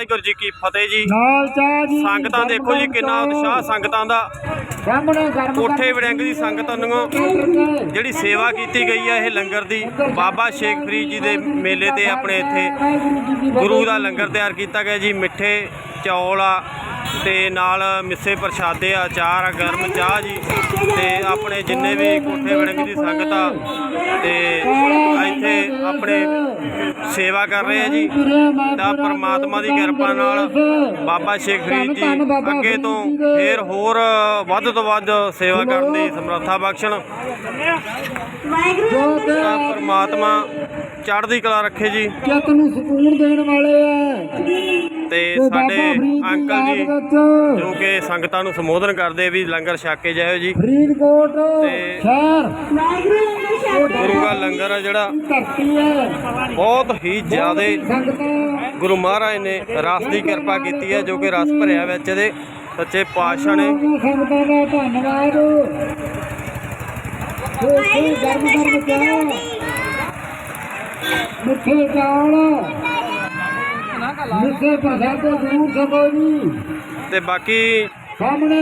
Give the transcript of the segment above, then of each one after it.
ਵਾਹਿਗੁਰੂ ਜੀ ਕੀ ਫਤਿਹ ਜੀ। ਨਾਲ ਚਾਹ ਜੀ ਸੰਗਤਾਂ ਦੇਖੋ ਜੀ ਕਿੰਨਾ ਉਤਸ਼ਾਹ ਸੰਗਤਾਂ ਦਾ। ਗਰਮ ਕੋਠੇ ਵੜਿੰਗ ਦੀ ਸੰਗਤ ਨੂੰ ਜਿਹੜੀ ਸੇਵਾ ਕੀਤੀ ਗਈ ਹੈ ਇਹ ਲੰਗਰ ਦੀ। ਬਾਬਾ ਸ਼ੇਖ ਫਰੀਦ ਜੀ ਦੇ ਮੇਲੇ ਤੇ ਆਪਣੇ ਇੱਥੇ ਗੁਰੂ ਦਾ ਲੰਗਰ ਤਿਆਰ ਕੀਤਾ ਗਿਆ ਜੀ। ਮਿੱਠੇ ਚੌਲ ਆ ਤੇ ਨਾਲ ਮਿੱਸੇ ਪ੍ਰਸ਼ਾਦੇ ਆ ਚਾਰ ਆ, ਗਰਮ ਚਾਹ ਜੀ। ਤੇ ਆਪਣੇ ਜਿੰਨੇ ਵੀ ਕੋਠੇ ਵੜਿੰਗ ਦੀ ਸੰਗਤ ਆ, ਤੇ ਇੱਥੇ ਆਪਣੇ ਸੇਵਾ ਕਰ ਰਹੇ ਆ ਜੀ। ਤਾਂ ਪਰਮਾਤਮਾ ਦੀ ਕਿਰਪਾ ਨਾਲ ਬਾਬਾ ਸ਼ੇਖ ਫਰੀਦ ਜੀ ਅੱਗੇ ਤੋਂ ਫੇਰ ਹੋਰ ਵੱਧ ਤੋਂ ਵੱਧ ਸੇਵਾ ਕਰਨ ਦੀ ਸਮਰੱਥਾ ਬਖਸ਼ਣ। ਤਾਂ ਪਰਮਾਤਮਾ ਚੜ੍ਹਦੀ ਕਲਾ ਰੱਖੇ ਜੀ। ਚਿੱਤ ਨੂੰ ਸਕੂਨ ਦੇਣ ਵਾਲੇ ਆ। ਤੇ ਸਾਡੇ ਅੰਕਲ ਜੀ ਜੋ ਕਿ ਸੰਗਤਾਂ ਨੂੰ ਸੰਬੋਧਨ ਕਰਦੇ ਵੀ ਲੰਗਰ ਛਕ ਕੇ ਜਾਇਓ ਜੀ। ਫਰੀਦਕੋਟ ਸ਼ਹਿਰ। ਗੁਰੂ ਦਾ ਲੰਗਰ ਆ ਜਿਹੜਾ ਧਰਤੀ ਹੈ। ਬਹੁਤ ਹੀ ਜ਼ਿਆਦਾ ਗੁਰੂ ਮਹਾਰਾਜ ਨੇ ਰਸ ਦੀ ਕਿਰਪਾ ਕੀਤੀ ਹੈ ਜੋ ਕਿ ਰਸ ਭਰਿਆ ਵਿੱਚ ਇਹਦੇ ਸੱਚੇ ਪਾਤਸ਼ਾਹ ਨੇ। ਸੰਗਤਾਂ ਦਾ ਧੰਨਵਾਦ। ਇਹ ਗਰਮ ਗਰਮ ਚਾਹ ਮਿੱਠੇ ਜ਼ਰੂਰ ਜੀ। ਤੇ ਬਾਕੀ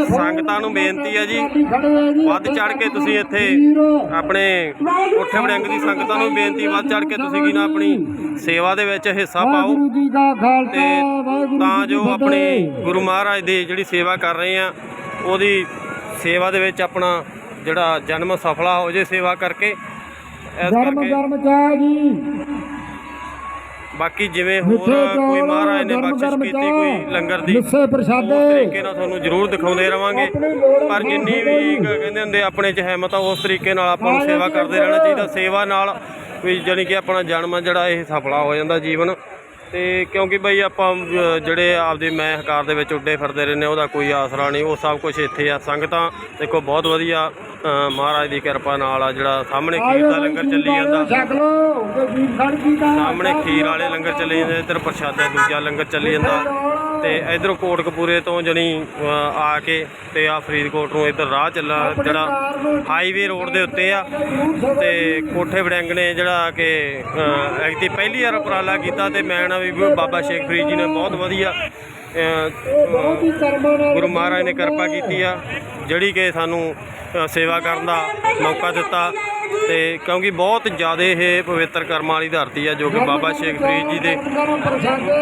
ਸੰਗਤਾਂ ਨੂੰ ਬੇਨਤੀ ਹੈ ਜੀ, ਵੱਧ ਚੜ੍ਹ ਕੇ ਤੁਸੀਂ ਇੱਥੇ ਆਪਣੇ ਕੋਠੇ ਵੜਿੰਗ ਦੀ ਸੰਗਤਾਂ ਨੂੰ ਬੇਨਤੀ ਵੱਧ ਚੜ ਕੇ ਤੁਸੀਂ ਕੀ ਨਾ ਆਪਣੀ ਸੇਵਾ ਦੇ ਵਿੱਚ ਹਿੱਸਾ ਪਾਓ। ਤੇ ਤਾਂ ਜੀ ਆਪਣੀ। ਗੁਰੂ ਮਹਾਰਾਜ ਦੀ ਜਿਹੜੀ ਸੇਵਾ ਕਰ ਰਹੇ ਆ ਉਹਦੀ ਸੇਵਾ ਦੇ ਵਿੱਚ ਆਪਣਾ ਜਿਹੜਾ ਜਨਮ ਸਫਲਾ ਹੋ ਜੇ ਸੇਵਾ ਕਰਕੇ ਇਸ ਕਰਕੇ ਗਰਮ ਚਾਹ ਜੀ। ਬਾਕੀ ਜਿਵੇਂ ਹੋਰ ਮਿੱਠੇ ਕੋਈ ਮਹਾਰਾਜ ਨੇ ਗਰਮ ਬਖਸ਼ਿਸ਼ ਗਰਮ ਕੀਤੀ ਚਾਹ, ਕੋਈ ਲੰਗਰ ਦੀ ਮਿੱਸੇ ਉਸ ਪ੍ਰਸ਼ਾਦੇ ਤਰੀਕੇ ਨਾਲ ਤੁਹਾਨੂੰ ਜ਼ਰੂਰ ਦਿਖਾਉਂਦੇ ਰਵਾਂਗੇ। ਆਪਣੀ ਲੋੜ ਪਰ ਜਿੰਨੀ ਵੀ ਕ- ਕਹਿੰਦੇ ਹੁੰਦੇ ਆਪਣੇ ਚ ਹਿੰਮਤ ਆ ਉਸ ਤਰੀਕੇ ਨਾਲ ਆਪਾਂ ਨੂੰ ਸੇਵਾ ਕਰਦੇ ਰਹਿਣਾ ਚਾਹੀਦਾ। ਸੇਵਾ ਨਾਲ ਵੀ ਜਾਣੀ ਕਿ ਆਪਣਾ ਜਨਮ ਆ ਜਿਹੜਾ ਇਹ ਸਫਲਾ ਹੋ ਜਾਂਦਾ ਜੀਵਨ। ਤੇ ਕਿਉਂਕਿ ਬਈ ਆਪਾਂ ਅ, ਜਿਹੜੇ ਆਪਦੇ ਮੈਂ ਹਕਾਰ ਦੇ ਵਿੱਚ ਉੱਡੇ ਫਿਰਦੇ ਰਹਿੰਦੇ ਉਹਦਾ ਕੋਈ ਆਸਰਾ ਨਹੀਂ ਉਹ ਸਭ ਕੁਝ ਇੱਥੇ ਆ। ਸੰਗਤਾਂ ਦੇਖੋ ਬਹੁਤ ਵਧੀਆ ਮਹਾਰਾਜ ਦੀ ਕਿਰਪਾ ਨਾਲ ਆ ਜਿਹੜਾ ਸਾਹਮਣੇ ਖੀਰ ਦਾ ਲੰਗਰ ਚੱਲੀ ਜਾਂਦਾ। ਸਾਹਮਣੇ ਖੀਰ ਵਾਲੇ ਲੰਗਰ ਚੱਲੀ ਜਾਂਦੇ ਇੱਧਰ ਪ੍ਰਸ਼ਾਦਾ ਦੂਜਾ ਲੰਗਰ ਚੱਲੀ ਜਾਂਦਾ। ਤੇ ਇਧਰੋਂ ਕੋਟਕਪੂਰੇ ਤੋਂ ਜਣੀ ਆ ਕੇ ਤੇ ਆ ਫਰੀਦਕੋਟ ਨੂੰ ਇੱਧਰ ਰਾਹ ਚੱਲਾ ਜਿਹੜਾ ਹਾਈਵੇ ਰੋਡ ਦੇ ਉੱਤੇ ਆ। ਤੇ ਕੋਠੇ ਵੜਿੰਗ ਨੇ ਜਿਹੜਾ ਕਿ ਐਕਟੀ ਪਹਿਲੀ ਵਾਰ ਉਪਰਾਲਾ ਕੀਤਾ ਤੇ ਮੈਂ ਨਾ ਵੀ ਬਾਬਾ ਸ਼ੇਖ ਫਰੀਦ ਜੀ ਨੇ ਬਹੁਤ ਵਧੀਆ ਗੁਰੂ ਮਹਾਰਾਜ ਨੇ ਕਿਰਪਾ ਕੀਤੀ ਆ ਜਿਹੜੀ ਕਿ ਸਾਨੂੰ ਸੇਵਾ ਕਰਨ ਦਾ ਮੌਕਾ ਦਿੱਤਾ ਤੇ ਕਿਉਂਕਿ ਬਹੁਤ ਜ਼ਿਆਦਾ ਇਹ ਪਵਿੱਤਰ ਕਰਮਾਂ ਵਾਲੀ ਧਰਤੀ ਆ ਜੋ ਕਿ ਬਾਬਾ ਸ਼ੇਖ ਫਰੀਦ ਜੀ ਦੇ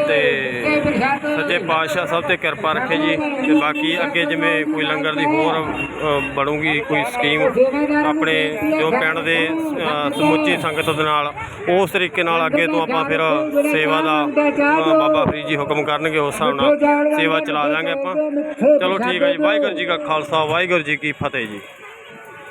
ਤੇ ਸੱਚੇ ਪਾਤਸ਼ਾਹ ਸਭ ਤੇ ਕਿਰਪਾ ਰੱਖੇ ਜੀ ਤੇ ਬਾਕੀ ਅੱਗੇ ਜਿਵੇਂ ਕੋਈ ਲੰਗਰ ਦੀ ਹੋਰ ਬਣੂਗੀ, ਕੋਈ ਸਕੀਮ ਆਪਣੇ ਜੋ ਪਿੰਡ ਦੇ ਸਮੁੱਚੀ ਸੰਗਤ ਦੇ ਨਾਲ, ਉਸ ਤਰੀਕੇ ਨਾਲ ਅੱਗੇ ਤੋਂ ਆਪਾਂ ਫਿਰ ਸੇਵਾ ਦਾ ਬਾਬਾ ਫਰੀਦ ਜੀ ਹੁਕਮ ਕਰਨਗੇ, ਉਸ ਹਿਸਾਬ ਨਾਲ ਸੇਵਾ ਚਲਾ ਦਾਂਗੇ ਆਪਾਂ। ਚਲੋ ਠੀਕ ਹੈ ਜੀ, ਵਾਹਿਗੁਰੂ ਜੀ ਕਾ ਖਾਲਸਾ, ਵਾਹਿਗੁਰੂ ਜੀ ਕੀ ਫਤਿਹ ਜੀ।